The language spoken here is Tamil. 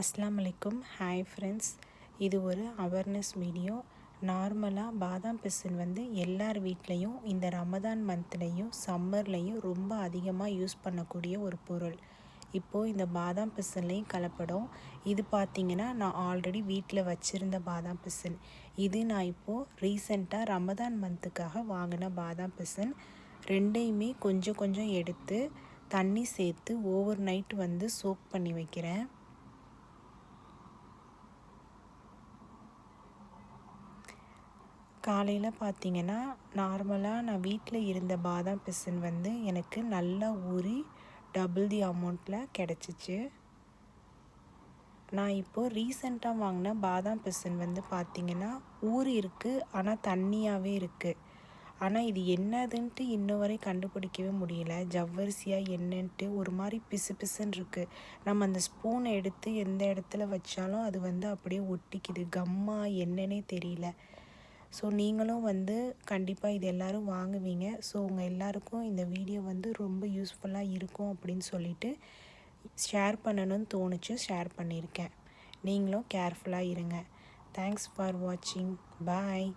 அஸ்லாம் வலைக்கும் ஹாய் ஃப்ரெண்ட்ஸ் இது ஒரு அவேர்னஸ் வீடியோ நார்மலாக பாதாம் பிசின் வந்து எல்லார் வீட்லேயும் இந்த ரமதான் மந்த்லேயும் சம்மர்லேயும் ரொம்ப அதிகமாக யூஸ் பண்ணக்கூடிய ஒரு பொருள். இப்போது இந்த பாதாம் பிசின்லேயும் கலப்படம். இது பார்த்திங்கன்னா நான் ஆல்ரெடி வீட்டில் வச்சுருந்த பாதாம் பிசின் இது நான் இப்போது ரீசெண்டாக ரமதான் மந்த்துக்காக வாங்கின பாதாம் பிசின் ரெண்டையுமே கொஞ்சம் கொஞ்சம் எடுத்து தண்ணி சேர்த்து ஓவர் நைட் வந்து சோக் பண்ணி வைக்கிறேன். காலையில் பார்த்தீங்கன்னா நார்மலாக நான் வீட்டில் இருந்த பாதாம் பிசின் வந்து எனக்கு நல்லா ஊறி டபுள் தி அமௌண்ட்டில் கிடச்சிச்சு. நான் இப்போது ரீசெண்டாக வாங்கின பாதாம் பிசின் வந்து பார்த்திங்கன்னா ஊறி இருக்குது ஆனால் தண்ணியாகவே இருக்குது ஆனால் இது என்னதுன்ட்டு இன்ன வரை கண்டுபிடிக்கவே முடியல. ஜவ்வரிசியாக என்னன்ட்டு ஒரு மாதிரி பிசு பிசுன்னு இருக்குது நம்ம அந்த ஸ்பூனை எடுத்து எந்த இடத்துல வச்சாலும் அது வந்து அப்படியே ஒட்டிக்குது. கம்மா என்னன்னே தெரியல. ஸோ நீங்களும் வந்து கண்டிப்பாக இது எல்லோரும் வாங்குவீங்க. ஸோ உங்கள் எல்லாருக்கும் இந்த வீடியோ வந்து ரொம்ப யூஸ்ஃபுல்லாக இருக்கும் அப்படின்னு சொல்லிட்டு ஷேர் பண்ணணும்னு தோணுச்சு. ஷேர் பண்ணியிருக்கேன். நீங்களும் கேர்ஃபுல்லாக இருங்க. தேங்க்ஸ் ஃபார் வாட்சிங் பாய்